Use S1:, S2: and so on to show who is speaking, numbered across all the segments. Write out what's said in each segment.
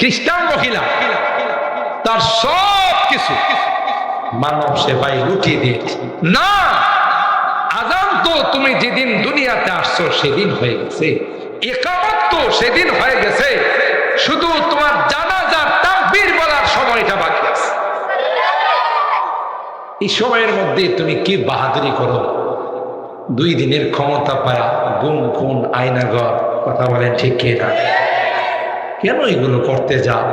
S1: খ্রিস্টান মহিলা, তার সব কিছু মানব সেবাই লুটিয়ে দিয়েছে। না, আজান তো তুমি যেদিন দুনিয়াতে আসছো সেদিন হয়ে গেছে। একামত সেদিন হয়ে গেছে। শুধু তোমার জানাজার তাকবীর বলার সময়টা বাকি আছে। এই সময়ের মধ্যে তুমি কি বাহাদুরি করো? দুই দিনের ক্ষমতা পায়া গুম, খুন আয়নাগর কথা বলেন ঠিক কে না কেন এগুলো করতে যাও?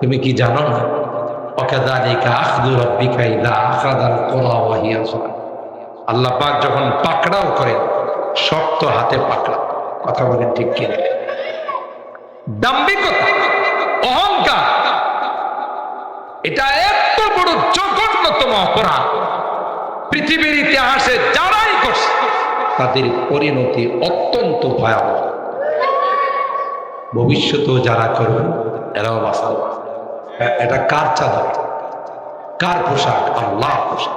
S1: তুমি কি জানো না। আল্লাহ পাক যখন পাকড়াও করে, শক্ত হাতে পাকড়া। কথা বলেন ঠিক কে না দাম্ভিকতা, অহংকার, এটা এত বড় জঘন্যতম অপরাধ। পৃথিবীর ইতিহাসে যারাই করছে, তাদের পরিণতি অত্যন্ত ভয়াবহ। ভবিষ্যতেও যারা করবে, এরাও বাস্তব এটা কার চাদর? কার পোশাক? আল্লাহ পোশাক।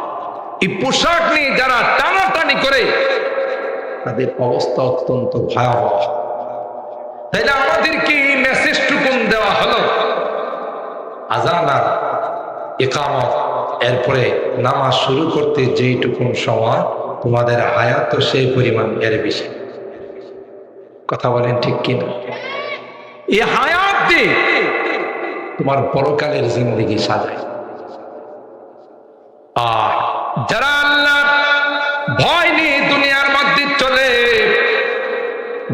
S1: এই পোশাক নিয়ে যারা টানাটানি করে, তাদের অবস্থা অত্যন্ত ভয়াবহ। তাইলে আমাদেরকে এই মেসেজটুকুন দেওয়া হলো, আজান আর একামত এরপরে নামাজ শুরু করতে যেইটুকুন সময় তোমাদের হায়াত তো সেই পরিমাণ এর বেশি। কথা বলেন ঠিক কিনা? এই হায়াত দিয়ে তোমার পরকালের জিন্দগি সাজায়। আর যারা আল্লাহ ভয় নিয়ে দুনিয়ার মধ্যে চলে,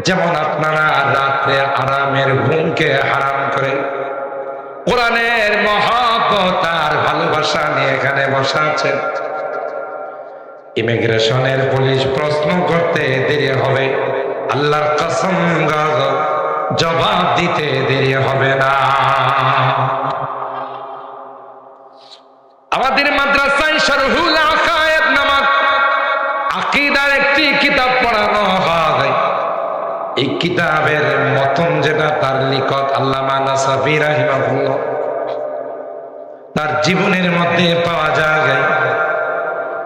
S1: যেমন আপনারা রাত্রে আরামের ঘুমকে হারাম করে কোরআনের মহাব্বত আর ভালোবাসা নিয়ে এখানে বসা আছেন ইমিগ্রেশনের পুলিশ প্রশ্ন করতে দেরি হবে। আল্লাহর কসম জবাব দিতে দেরি হবে না। আমাদের মাদ্রাসায় শরহুল এই কিতাবের মতন যেটা তার নিকট আল্লামা তার জীবনের মধ্যে পাওয়া যায়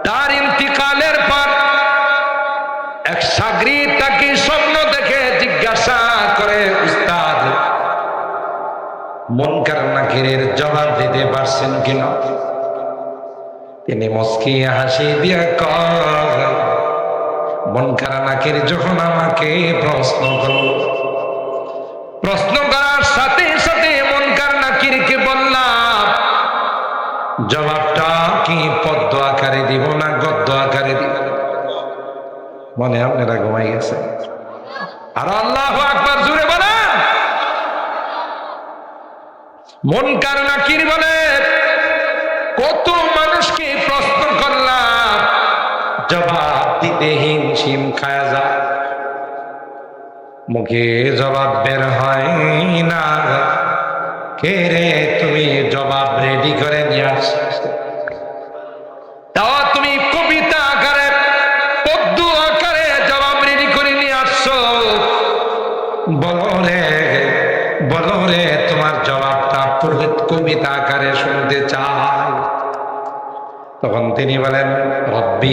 S1: তার ইন্তিকালের পর এক সাগরি তাকে স্বপ্ন দেখে জিজ্ঞাসা করে, উস্তাদ মনকার নাকিরের জবাব দিতে পারছেন কিনা? তিনি মস্কি হাসি দিয়ে কয় মনকার নাকির যখন আমাকে প্রশ্ন করল, প্রশ্ন করার সাথে সাথে মনকার নাকিরকে বললাম, জবাবটা কি পদ্ম আকারে দিব না গদ্য আকারে দিব? মনে আপনারা ঘুমাই গেছে। আর আল্লাহ আকবার জুড়ে বলেন। মনকার নাকির বলে, কত দিতে হিমশিম খায়া যা। মুখে জবাব বের হয় না কে রে তুমি জবাব রেডি করে নিয়ে আস তোমার জবাবটা কবিতা আকারে শুনতে তখন তিনি বলেন, রব্বি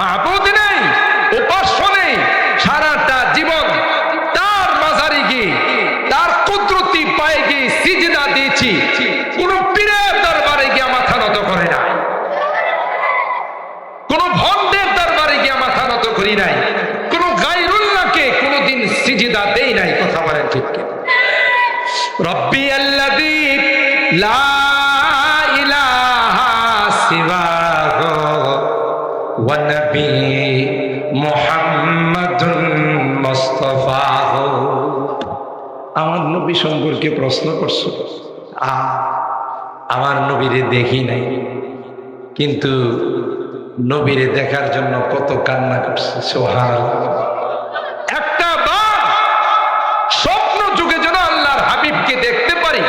S1: মাহবুদ নেই উপাস্য নেই, সারাটা জীবন তার মাঝারি গিয়ে তার কুদরতি পায়ে গিয়ে সিজদা দিয়েছি, কোন পীরের দরবারে গিয়ে মাথা নত করে না কোন ভন্ডের দরবারে গিয়ে মাথা নত করি নাই কোন গাইরুল্লাহকে কোনোদিন সিজদা দেই নাই, কথা বলেন ঠিক? রব্বি আল্লাযী লা ইলাহা সিওয়াহু ونبي محمد مصطفاه. আমার নবী সম্পর্কে প্রশ্ন করছ? আমার নবীরে দেখি নাই। কিন্তু নবীরে দেখার জন্য কত কান্না করছে সোহার একটা বার স্বপ্ন যুগে যেন আল্লাহর হাবিবকে দেখতে পারি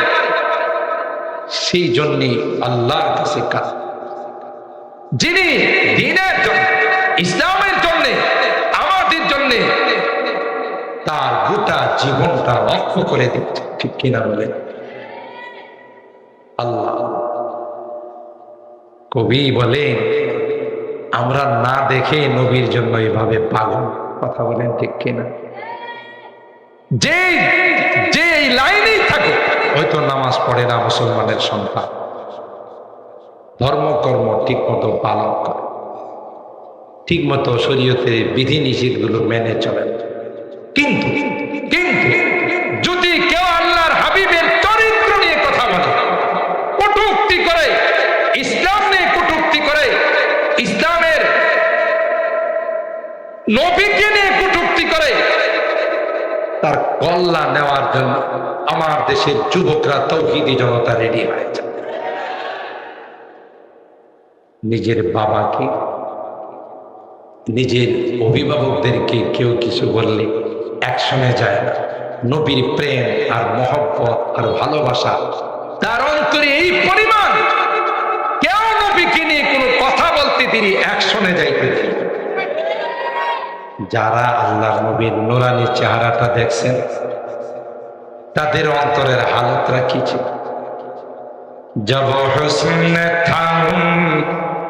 S1: সেই জন্যে আল্লাহর কাছে কাজ যিনি দিনের জন্য, ইসলামের জন্য, আমাদের জন্য তার গোটা জীবনটা রক্ষ করে দিচ্ছে ঠিক কিনা বলেন আল্লাহ কবি বলেন, আমরা না দেখে নবীর জন্য এভাবে পাগল। কথা বলেন ঠিক কিনা? যে যে লাইনেই থাকে হয়তো নামাজ পড়ে না মুসলমানের সন্তান। ধর্মকর্ম ঠিক মতো পালন করে। ঠিক মতো শরীয়তের বিধি নিষেধগুলো মেনে চলে। কিন্তু কিন্তু যদি কেউ আল্লাহর হাবিবের চরিত্র নিয়ে কথা বলে, কটুক্তি করে, ইসলাম নিয়ে কটুক্তি করে, ইসলামের নবীকে নিয়ে কটুক্তি করে, তার কল্লা নেওয়ার জন্য আমার দেশের যুবকরা তৌহিদি জনতা রেডি হয়ে যায় নিজের বাবাকে, নিজের অভিভাবকদেরকে কেউ কিছু বললে একসঙ্গে যায় না। নবীর প্রেম আর মহব্বত আর ভালোবাসা, তার অন্তরে এই পরিমাণ। কেউ নবীকে নিয়ে কোনো কথা বলতে তিনি একসঙ্গে যাইতে যারা আল্লাহর নবীর নোরানি চেহারাটা দেখছেন, তাদের অন্তরের হালত রাখিছে জব হোসেন থাম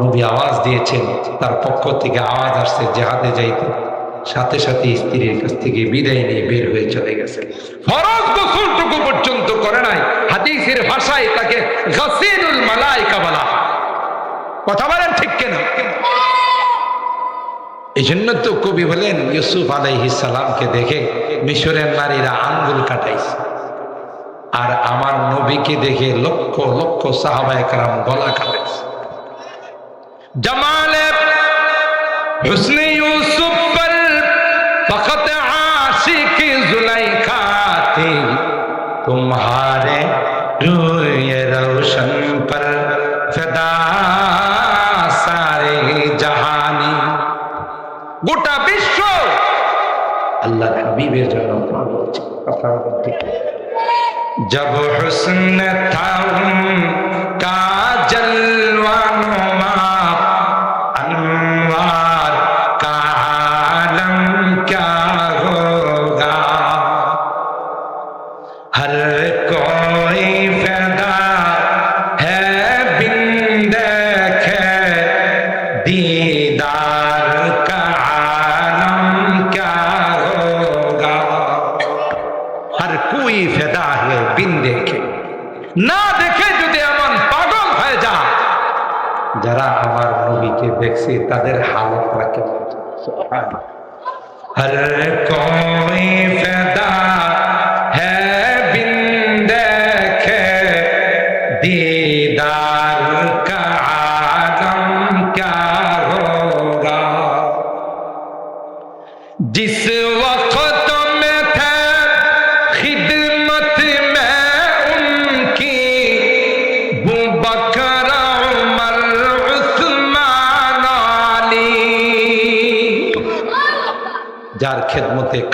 S1: নবী আওয়াজ দিয়েছেন, তার পক্ষ থেকে আওয়াজ আসছে জেহাদে যাইতে। সাথে সাথে স্ত্রীর কাছ থেকে বিদায় নিয়ে বের হয়ে চলে গেছে। ফরজ গোসলটুকু পর্যন্ত করে নাই। হাদিসের ভাষায় তাকে গাসিনুল মালাইকা বলা। কথা বলেন ঠিক কেন? এই জন্য তো কবি বলেন, ইউসুফ সালামকে দেখে মিশরের নারীরা আঙ্গুল কাটাইছে। আর আমার নবীকে দেখে লক্ষ লক্ষ সাহাবায়ে কারাম গলা কাটাইছে जमाले हुस्न यूसुफ पर फकत आशिक जुलैखा थी तुम्हारे रूय रोशन पर फिदा सारे जहानी গোটা বিশ্ব আল্লাহ হাবিবের জন্য পাগল ছিল। কথা নবীকে তাদের হালতটা কেমন হর কোই ফেদা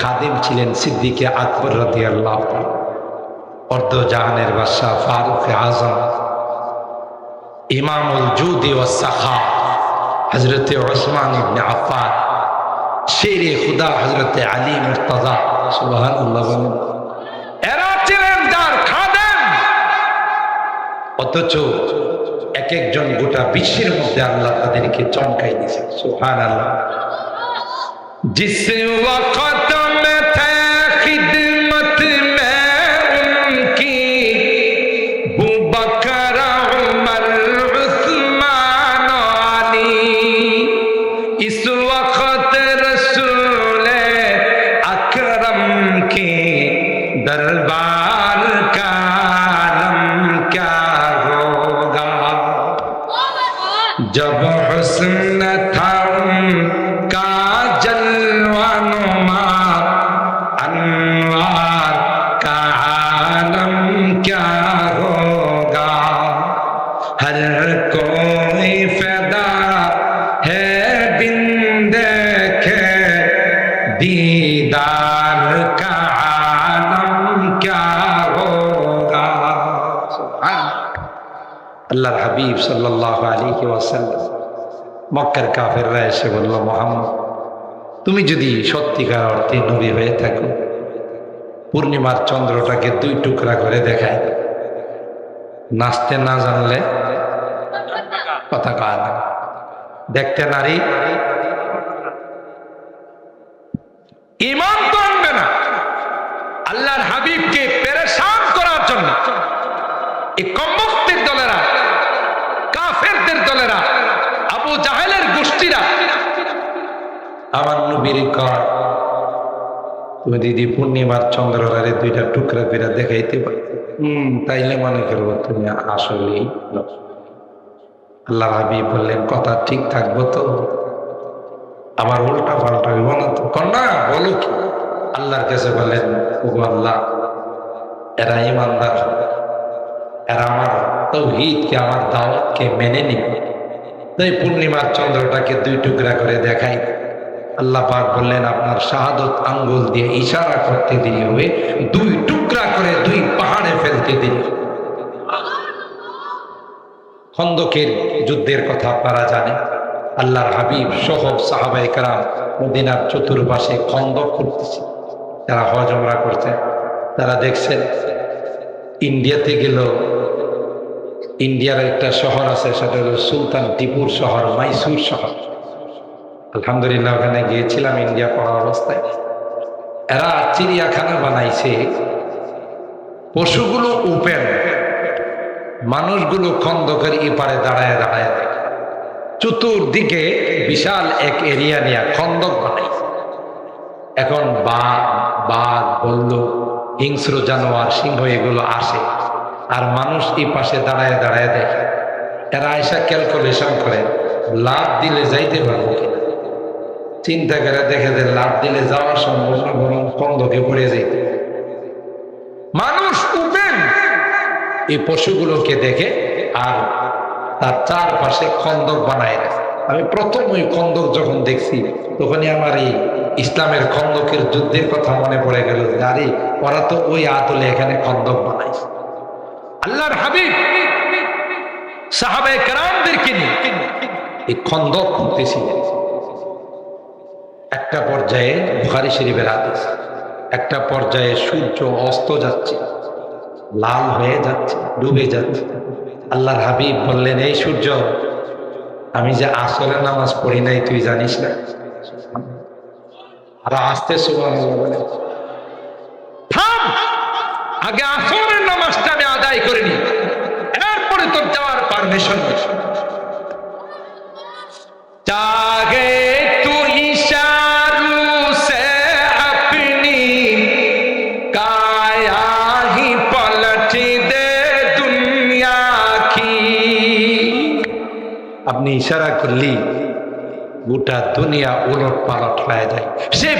S1: খাদিম ছিলেন সিদ্দিকে আকবর রাতি আল্লাহ অর্ধ জাহানের বাদশাহ ফারুক আজম। ইমামুল জুদি ও সাহা হজরতে ওসমান ইবনে আফান শেরে খুদা হজরতে আলী মুরতাজা সুবাহান আল্লাহ এরা ছিলেন তার খাদেম। অথচ এক একজন গোটা বিশ্বের মধ্যে আল্লাহ তাদেরকে চমকাই দিয়েছেন সুহান আল্লাহ জিসে ওয়াকাত দিদার আল্লাহর হাবিব সাল্লাহ আলী মক্কার কাফের রায় এসে বলল, মোহাম্মদ, তুমি যদি সত্যিকার অর্থে নবী হয়ে থাকো, পূর্ণিমার চন্দ্রটাকে দুই টুকরা করে দেখায় নাচতে না জানলে কথা কয় না। দেখতে নারী ইমান তো আনবে না। আল্লাহর হাবিবকে পেরেশান করার জন্য এই কম্বস্তের দলেরা কাফেরদের দলেরা আবু জাহেলের গোষ্ঠীরা আমার নবীর কর তুমি দিদি পূর্ণিমার চন্দ্ররারে দুইটা টুকরা করে দেখাইতে পারো। হম। তাইলে মনে করব তুমি আসলেই। আল্লাহ হাবিব বললেন কথা ঠিক থাকব তো? আবার উল্টা পাল্টা হইব কন্যা বলো কি? আল্লাহর কাছে বলেন আল্লাহ, এরা ইমানদার। এরা আমার তৌহিদকে, আমার দাওয়াতকে মেনে নিবে। তাই পূর্ণিমার চন্দ্রটাকে দুই টুকরা করে দেখাই। আল্লাহ পাক বললেন, আপনার শাহাদত আঙ্গুল দিয়ে ইশারা করতে দিয়ে হবে। দুই টুকরা করে দুই পাহাড়ে ফেলতে দিয়ে খন্দকের যুদ্ধের কথা আপনারা জানেন। আল্লাহর হাবিব সহ সাহাবাই কারাম মদিনার চতুর্পাশে খন্দক করতেছে। যারা হজ আমরা করছেন তারা দেখছেন ইন্ডিয়াতে গেল, ইন্ডিয়ার একটা শহর আছে, সেটা হলো সুলতান টিপুর শহর, মাইসুর শহর। আলহামদুলিল্লাহ, ওখানে গিয়েছিলাম ইন্ডিয়া পড়া অবস্থায়। এরা চিড়িয়াখানা বানাইছে। পশুগুলো উপেন মানুষগুলো খন্দকের ইপারে দাঁড়ায় দাঁড়ায় চতুর্দিকে বিশাল এক এরিয়া নিয়ে খন্দক বানাইছে এখন বাঘ বাঘ বলল হিংস্র জানোয়ার, সিংহ এগুলো আসে। আর মানুষ এই পাশে দাঁড়ায় দাঁড়ায় দেখে। এরা এসা ক্যালকুলেশন করে, লাভ দিলে যাইতে পারব চিন্তা করে দেখে যে লাভ দিলে যাওয়ার সম্ভব না, বরং খন্দকে পড়ে যাইতে মানুষ উঠেন, এই পশুগুলোকে দেখে আর তার চারপাশে খন্দক বানায় রাখে। আমি প্রথম ওই খন্দক যখন দেখছি, তখনই আমার এই ইসলামের খন্দকের যুদ্ধের কথা মনে পড়ে গেল আরে, ওরা তো ওই আতলে এখানে খন্দক বানাইছে আল্লাহর হাবিব, সাহাবায়ে কেরামদেরকে নিয়ে এই খন্দক খুঁজতেছিলেন। একটা পর্যায়ে বুখারি শরীফের হাদিস, একটা পর্যায়ে সূর্য অস্ত যাচ্ছে, লাল হয়ে যাচ্ছে, ডুবে যাচ্ছে। আল্লাহর হাবিব বললেন, এই সূর্য, আমি যে আসরের নামাজ পড়ি নাই, তুই জানিস না? আর আসতে আগে আসরের নামাজটা আমি আদায় করিনি এরপরে তোর যাওয়ার পারমিশন चाहे আপনি ইশারা করলি, গোটা দুনিয়া উলট পালট হয়ে যায়। সে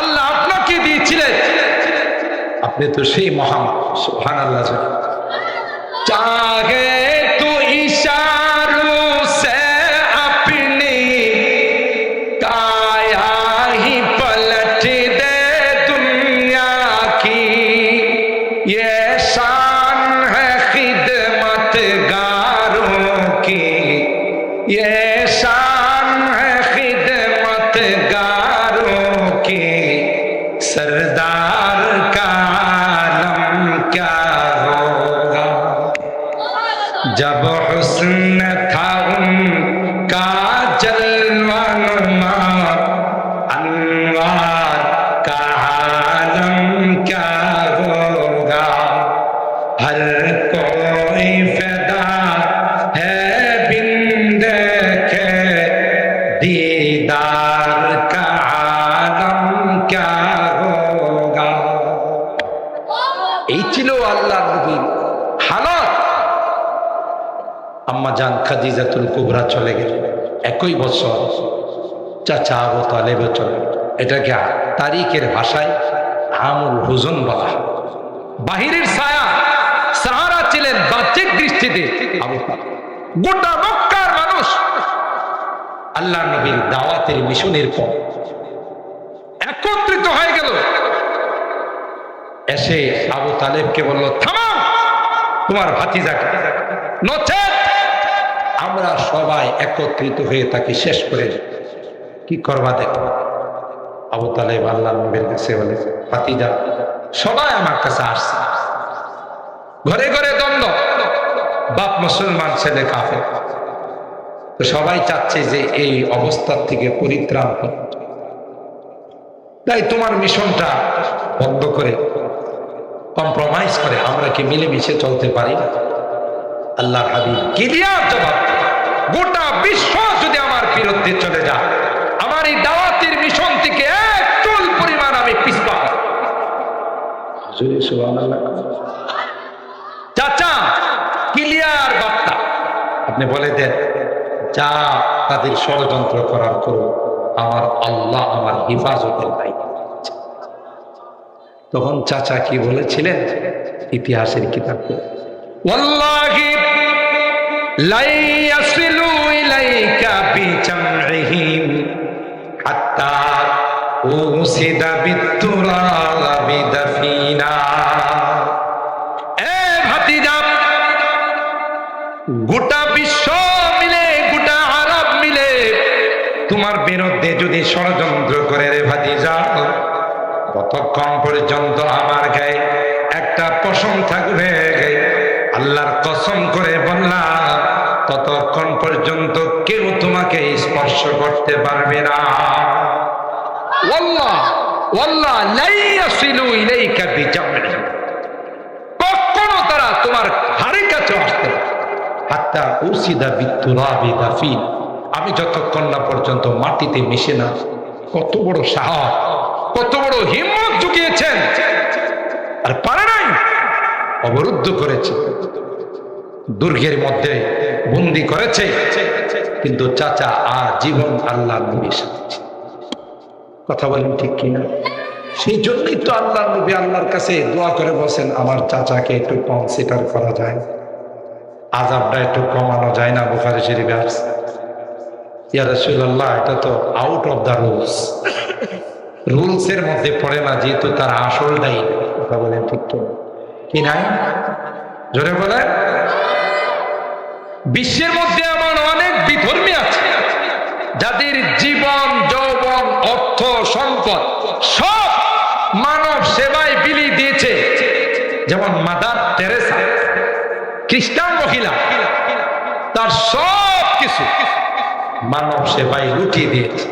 S1: আল্লাহ আপনাকে দিয়েছিলেন। আপনি তো সেই মহান সুহান আল্লাহ चाहे ছিল আল্লাহ নবীর হালত। আম্মা জান খাদিজাতুল কুবরা চলে গেলেন একই বছর চাচা আবু তালেবে চলে এটাকে তারিখের ভাষায় আমুল হুজন বলা বাহিরের ছায়া, সাহারা ছিলেন বাহ্যিক দৃষ্টিতে আবু গোটা মক্কার মানুষ আল্লাহ নবীর দাওয়াতের মিশনের পর একত্রিত হয়ে গেল এসে আবু তালেবকে বলল থামাও তোমার ভাতিজাকে নচেত! আমরা সবাই একত্রিত হয়ে তাকে শেষ করে কি করবা দেখো? আবু তালেব আল্লাহ নবীর কাছে বলে, ভাতিজা, সবাই আমার কাছে আসছে। ঘরে ঘরে দ্বন্দ্ব। বাপ মুসলমান, ছেলে কাফে তো সবাই চাচ্ছে যে এই অবস্থার থেকে পরিত্রাণ। তাই তোমার মিশনটা বন্ধ করে কম্প্রোমাইজ করে আমরা কি মিলেমিশে চলতে পারি আল্লাহর হাবিব ক্লিয়ার জবাব গোটা বিশ্ব যদি আমার বিরুদ্ধে চলে যায় আমার এই দাওয়াতের মিশন থেকে এক চুল পরিমাণ আমি পিছপা সুবহানাল্লাহ। চাচা ক্লিয়ার বার্তা আপনি বলে দেন যা তাদের ষড়যন্ত্র করার করো আমার আল্লাহ আমার হিফাজতের দায়িত্ব। তখন চাচা কি বলেছিলেন? ইতিহাসের কিতাব ওয়াল্লাহি লাই ইয়াসিলু ইলাইকা বিজামইহিম হাত্তা উসিদা বিতুরালা বিদাফিনা এ ভাতিজা, গোটা বিশ্ব মিলে, গোটা আরব মিলে তোমার বিরুদ্ধে যদি ষড়যন্ত্র ততক্ষণ পর্যন্ত আমার গায়ে একটা পশম থাকবে আল্লাহর কসম করে বললাম ততক্ষণ পর্যন্ত কেউ তোমাকে স্পর্শ করতে পারবে না। কখনো তারা তোমার হাড়ের কাছে আসতে হাত্তা উসিদা দাফিন আমি যতক্ষণ না পর্যন্ত মাটিতে মিশে না কত বড় সাহস। কত বড় হিম্মত জুগিয়েছেন। আর পারে নাই, অবরুদ্ধ করেছে। দুর্গের মধ্যে বন্দি করেছে, কিন্তু চাচা আর জীবন আল্লাহ কথা বলেন ঠিক কিনা? সেই জন্যই তো আল্লাহ নবী আল্লাহর কাছে দোয়া করে বসেন আমার চাচাকে একটু কনসিডার করা যায়। আজাবটা একটু কমানো যায় না, বুখারি শরীফে আসছে ইয়া রাসূলুল্লাহ, এটা তো out of the rules rules এর মধ্যে পড়ে না, যেহেতু তার আসলটাই কথা বলেন ঠিক কি নাই? জোরে বলে বিশ্বের মধ্যে এমন অনেক বিধর্মী আছে, যাদের জীবন, যৌবন, অর্থ, সম্পদ সব মানব সেবায় বিলি দিয়েছে। যেমন মাদার টেরেসা, খ্রিস্টান মহিলা, তার সব কিছু মানব সেবায় লুটিয়ে দিয়েছে।